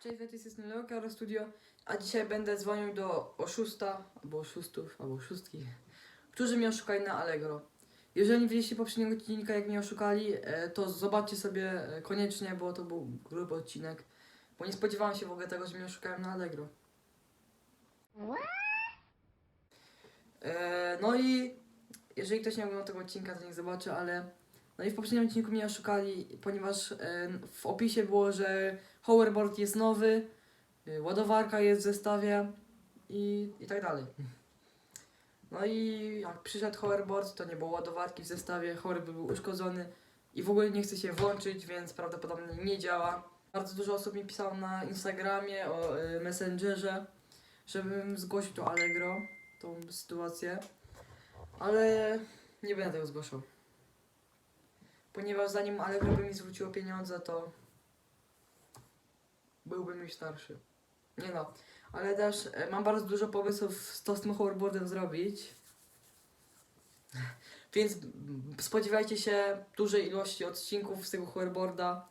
Cześć, to jest Nelo Karo Studio, a dzisiaj będę dzwonił do oszusta, albo oszustów, albo oszustki, którzy mnie oszukali na Allegro. Jeżeli nie widzieliście poprzedniego odcinka, jak mnie oszukali, e, to zobaczcie sobie e, koniecznie, bo to był gruby odcinek, bo nie spodziewałem się w ogóle tego, że mnie oszukałem na Allegro. E, no i jeżeli ktoś nie oglądał tego odcinka, to niech zobaczy, ale no i w poprzednim odcinku mnie oszukali, ponieważ w opisie było, że hoverboard jest nowy, y, ładowarka jest w zestawie i, i tak dalej. No i jak przyszedł hoverboard, to nie było ładowarki w zestawie, hoverboard był uszkodzony i w ogóle nie chce się włączyć, więc prawdopodobnie nie działa. Bardzo dużo osób mi pisało na Instagramie, o y, Messengerze, żebym zgłosił to Allegro, tą sytuację, ale nie będę tego zgłaszał. Ponieważ zanim Allegro by mi zwróciło pieniądze, to byłbym już starszy. Nie no, ale też e, mam bardzo dużo pomysłów, co z tym hoverboardem zrobić. Więc spodziewajcie się dużej ilości odcinków z tego hoverboarda,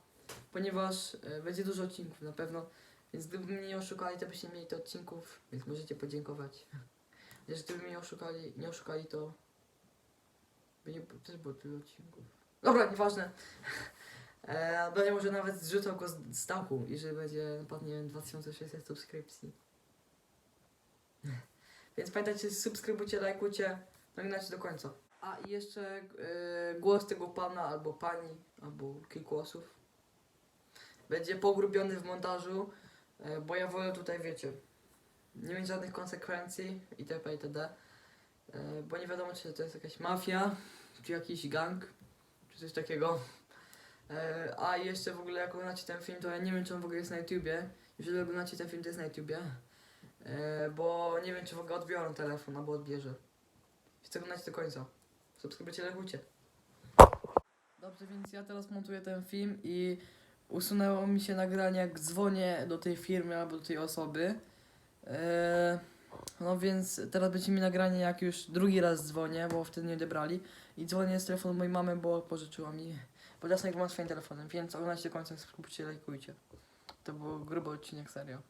ponieważ e, będzie dużo odcinków na pewno. Więc gdyby mnie nie oszukali, to byście mieli te odcinków, więc możecie podziękować. Chociaż gdyby mnie oszukali, nie oszukali, to by nie też było tyle odcinków. Dobra, nieważne. E, będzie może nawet zrzucał go z, dachu, jeżeli będzie padnie 2600 subskrypcji. Więc pamiętajcie, subskrybujcie, lajkujcie, oglądajcie do końca. A i jeszcze e, głos tego pana albo pani, albo kilku osób będzie pogrubiony w montażu, e, bo ja wolę tutaj, wiecie, nie mieć żadnych konsekwencji itp. itd. E, bo nie wiadomo, czy to jest jakaś mafia, czy jakiś gang, czy coś takiego. E, a jeszcze w ogóle jak oglądacie ten film, to ja nie wiem czy on w ogóle jest na YouTubie. Jeżeli oglądacie ten film, to jest na YouTubie. E, bo nie wiem czy w ogóle odbiorą telefon albo odbierze. Chcę oglądać do końca. Subskrybujcie, lajkujcie. Dobrze, więc ja teraz montuję ten film i usunęło mi się nagranie jak dzwonię do tej firmy albo do tej osoby. E, no więc teraz będzie mi nagranie jak już drugi raz dzwonię, bo wtedy nie odebrali. I dzwonię z telefonu mojej mamy, bo pożyczyła mi bo teraz nagrywam swoim telefonem, więc oglądajcie do końca, subskrybujcie, lajkujcie. To był gruby odcinek, serio.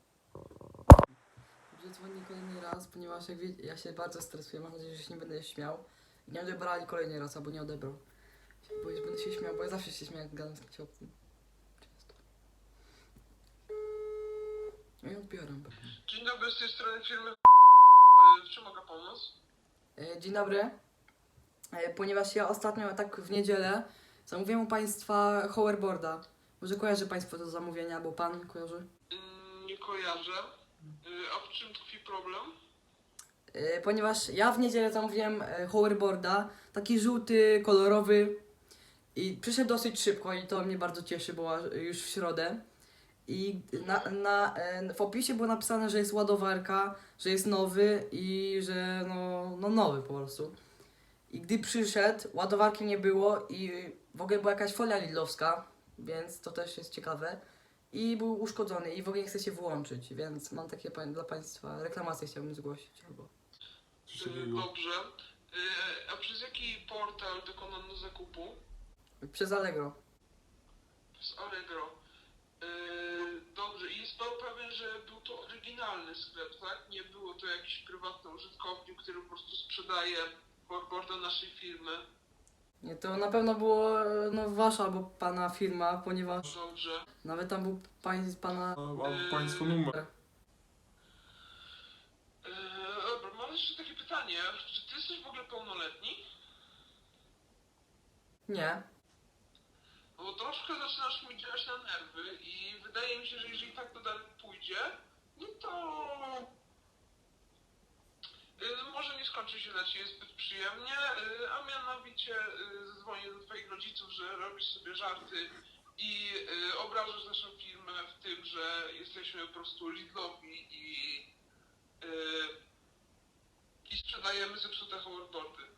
Dobrze, dzwonię kolejny raz, ponieważ jak wiecie, ja się bardzo stresuję, mam nadzieję, że się nie będę śmiał. Nie odebrali kolejny raz, albo nie odebrał. Bo już będę się śmiał, bo ja zawsze się śmieję, jak gadam z kimś obcym. Często. No i odbieram. Dzień dobry, z tej strony firmy. W czym mogę pomóc? E, Dzień dobry. E, Ponieważ ja ostatnio, tak w niedzielę, zamówiłem u Państwa hoverboarda. Może kojarzy Państwo to zamówienie, albo Pan kojarzy? Mm, Nie kojarzę. Y, A w czym tkwi problem? E, Ponieważ ja w niedzielę zamówiłem e, hoverboarda, taki żółty, kolorowy i przyszedł dosyć szybko i to mnie bardzo cieszy, bo już w środę. I na, na, e, w opisie było napisane, że jest ładowarka, że jest nowy i że no, no nowy po prostu. I gdy przyszedł, ładowarki nie było i w ogóle była jakaś folia lidlowska, więc to też jest ciekawe. I był uszkodzony i w ogóle nie chce się włączyć, więc mam takie dla Państwa reklamacje chciałbym zgłosić. Albo... Y, Dobrze. Y, A przez jaki portal dokonano zakupu? Przez Allegro. Przez Allegro. Y, Dobrze, i jest pan pewien, że był to oryginalny sklep, tak? Nie było to jakiś prywatny użytkownik, który po prostu sprzedaje boarda naszej firmy. Nie, to na pewno było no, wasza albo pana firma, ponieważ Dobrze. nawet tam był pań, pana... A państwo numer? E, Dobra, mam jeszcze takie pytanie. Czy ty jesteś w ogóle pełnoletni? Nie. No Bo troszkę zaczynasz mi działać na nerwy i wydaje mi się, że jeżeli tak to dalej pójdzie, no to y, może nie skończy się dla Ciebie zbyt przyjemnie, y, a mianowicie y, zadzwonię do Twoich rodziców, że robisz sobie żarty i obrażasz naszą firmę w tym, że jesteśmy po prostu Lidlowi i, i sprzedajemy zepsute hoverboardy.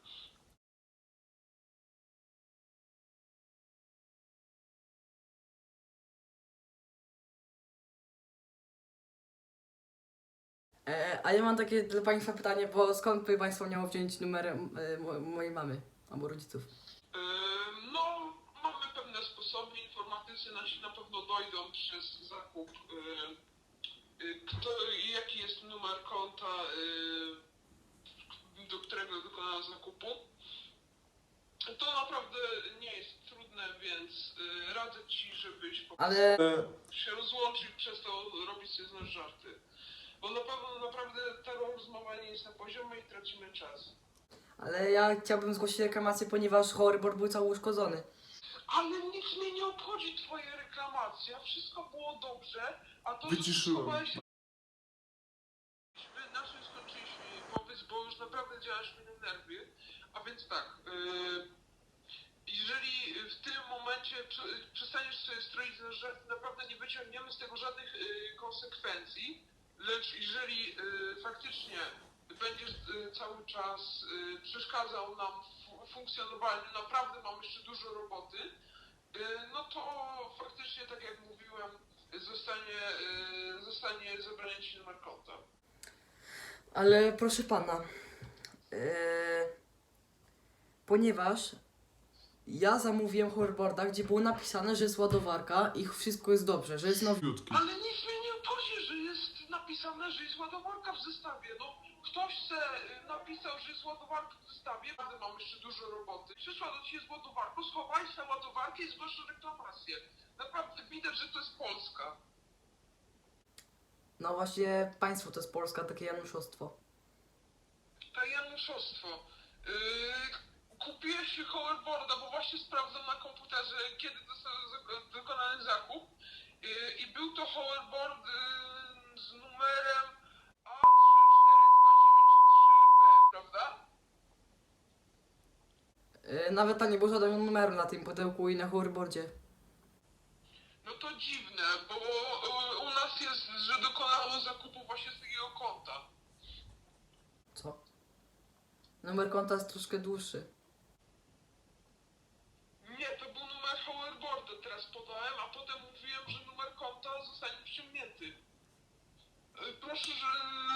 A ja mam takie dla państwa pytanie, bo skąd by państwo miało wziąć numer e, mo, mojej mamy albo rodziców? Yy, No, mamy pewne sposoby. Informatycy nasi na pewno dojdą przez zakup kto, jaki jest numer konta, do którego dokonała zakupu. To naprawdę nie jest trudne, więc radzę Ci, żebyś po Ale się rozłączył i przestał robić sobie z nas żarty. Bo na pewno naprawdę ta rozmowa nie jest na poziomie i tracimy czas. Ale ja chciałbym zgłosić reklamację, ponieważ hoverboard był cały uszkodzony. Ale nic mnie nie obchodzi twoje reklamacje, wszystko było dobrze, a to, Wyciszyłem. że schowałeś się... Na czym skończyliśmy pomysł, bo już naprawdę działasz mi na nerwy. A więc tak, yy, jeżeli w tym momencie prze- przestaniesz sobie stroić na żarty, naprawdę nie wyciągniemy z tego żadnych yy, konsekwencji, lecz jeżeli yy, faktycznie będziesz yy, cały czas yy, przeszkadzał nam w funkcjonowaniu, naprawdę mam jeszcze dużo roboty, yy, no to faktycznie, tak jak mówiłem, zostanie, yy, zostanie zabranie ci numer konta. Ale proszę pana, e, ponieważ ja zamówiłem hoverboarda, gdzie było napisane, że jest ładowarka i wszystko jest dobrze, że jest nowy. Krótki. Ale nie napisane, że jest ładowarka w zestawie. No, ktoś se y, napisał, że jest ładowarka w zestawie, naprawdę mam jeszcze dużo roboty. Przyszła do ciebie z ładowarką, schowałeś tę ładowarkę i zgłaszasz reklamację. Naprawdę widać, że to jest Polska. No właśnie, państwo to jest Polska, takie januszostwo. To januszostwo. Yy, kupiłeś się hoverboarda, bo właśnie sprawdzam na komputerze, kiedy został dokonany zakup. Yy, I był to hoverboard yy, z numerem A34293B, prawda? E, nawet tam nie było żadnego numeru na tym pudełku i na hoverboardzie. No to dziwne, bo u nas jest, że dokonało zakupu właśnie z takiego konta. Co? Numer konta jest troszkę dłuższy. Nie, to był numer hoverboarda, teraz podałem, a potem mówiłem, że numer konta zostanie przyciągnięty. Proszę, że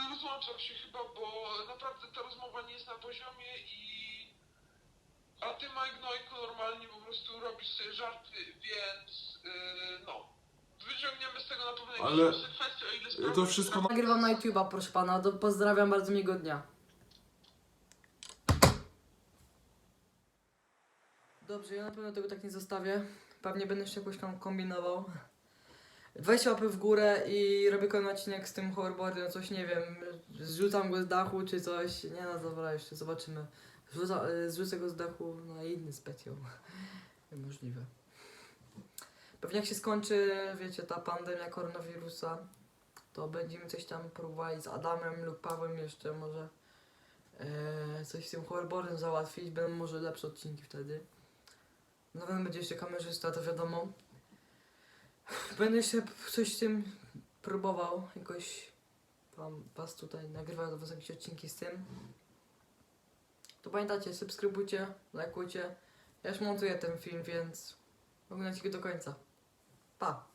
rozłączam się chyba, bo naprawdę ta rozmowa nie jest na poziomie i... A ty, Mike Nojku, normalnie po prostu robisz sobie żarty, więc yy, no. Wyciągniemy z tego na pewno jakieś Ale konsekwencje, o ile to sprawa- wszystko Nagrywam na YouTube'a, proszę pana, to pozdrawiam bardzo miłego dnia. Dobrze, ja na pewno tego tak nie zostawię. Pewnie będę jeszcze jakoś tam kombinował. 20 łapy w górę i robię kolejny odcinek z tym hoverboardem, coś nie wiem, zrzucam go z dachu czy coś, nie no dobra, jeszcze zobaczymy. Zrzuca, y, zrzucę go z dachu na inny specjal. Możliwe. Pewnie jak się skończy, wiecie, ta pandemia koronawirusa, to będziemy coś tam próbowali z Adamem lub Pawłem jeszcze może e, coś z tym hoverboardem załatwić, będą może lepsze odcinki wtedy. Na pewno będzie jeszcze kamerzysta, to wiadomo. Będę jeszcze coś z tym próbował, jakoś wam, was tutaj nagrywać do was jakieś odcinki z tym. To pamiętajcie, subskrybujcie, lajkujcie. Ja już montuję ten film, więc oglądajcie go do końca. Pa!